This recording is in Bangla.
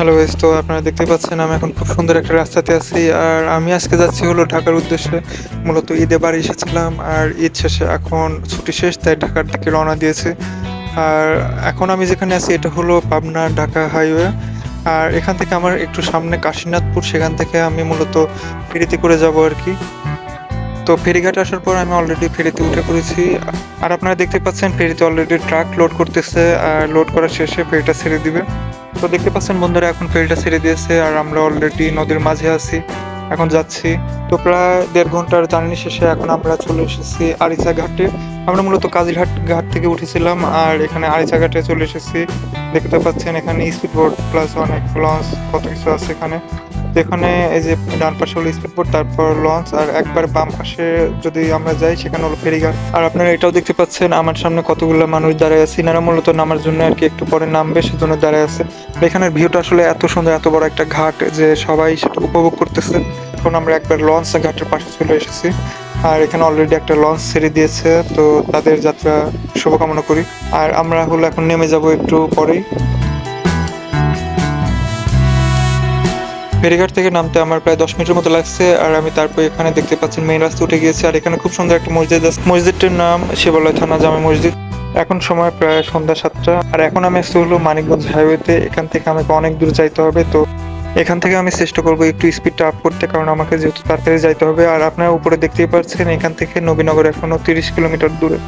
হ্যালো গাইস তো আপনারা দেখতে পাচ্ছেন আমি এখন খুব সুন্দর একটা রাস্তাতে আছি আর আমি আজকে যাচ্ছি হলো ঢাকার উদ্দেশ্যে। মূলত ঈদে বাড়ি এসেছিলাম আর ঈদ শেষে এখন ছুটি শেষ, তাই ঢাকার দিকে রওনা দিয়েছি। আর এখন আমি যেখানে আছি, এটা হলো পাবনা ঢাকা হাইওয়ে। আর এখান থেকে আমার একটু সামনে কাশীনাথপুর, সেখান থেকে আমি মূলত ফেরিতে করে যাব আর কি। তো ফেরিঘাটে আসার পর আমি অলরেডি ফেরিতে উঠে পড়েছি। আর আপনারা দেখতে পাচ্ছেন, ফেরিতে অলরেডি ট্রাক লোড করতেছে আর লোড করার শেষে ফেরিটা ছেড়ে দিবে। তো দেখতে পাচ্ছেন বন্ধুরা, এখন ফেলটা ছেড়ে দিয়েছে আর আমরা অলরেডি নদীর মাঝে আছি। এখন যাচ্ছি। তো প্রায় দেড় ঘণ্টার জার্নি শেষে এখন আমরা চলে এসেছি আরিচা ঘাটে। আমরা মূলত কাজীঘাট ঘাট থেকে উঠেছিলাম আর এখানে আরিচা ঘাটে চলে এসেছি। দেখতে পাচ্ছেন এখানে স্পিড বোট প্লাস অনেক লঞ্চ কত কিছু আছে এখানে। এখানে এই যে ডান পাশে হলো স্পিড বোট তারপর লঞ্চ, আর একবার বাম পাশে যদি আমরা যাই, সেখানে হলো ফেরিঘাট আর আপনারা এটাও দেখতে পাচ্ছেন, আমার সামনে কতগুলো মানুষ দাঁড়ায় আছে। ইনারা মূলত নামার জন্য আর কি একটু পরে নামবে, সেজন্য দাঁড়ায় আছে। এখানের ভিউটা আসলে এত সুন্দর, এত বড় একটা ঘাট যে সবাই সেটা উপভোগ করতেছে। এখন আমরা একবার লঞ্চ ঘাটের পাশে চলে এসেছি। আর এখানে অলরেডি একটা লঞ্চ ছেড়ে দিয়েছে, তো তাদের যাত্রা শুভকামনা করি। আর আমরা হলো এখন নেমে যাব একটু পরেই। ফেরিঘাট থেকে নামতে আমার প্রায় দশ মিনিটের মতো লাগছে, আর আমি তারপর এখানে দেখতে পাচ্ছেন মেইন রাস্তা উঠে গিয়েছি, আর এখানে খুব সুন্দর একটা মসজিদ আছে। মসজিদটির নাম শিবালয় থানা জামে মসজিদ। এখন সময় প্রায় সন্ধ্যা সাতটা, আর এখন আমি আসতে হলো মানিকগঞ্জ হাইওয়েতে এখান থেকে আমাকে অনেক দূর যাইতে হবে, তো এখান থেকে আমি চেষ্টা করব একটু স্পিডটা আপ করতে, কারণ আমাকে যেহেতু তাড়াতাড়ি যাইতে হবে। আর আপনারা উপরে দেখতেই পাচ্ছেন, এখান থেকে নবীনগর এখনও তিরিশ কিলোমিটার দূরে।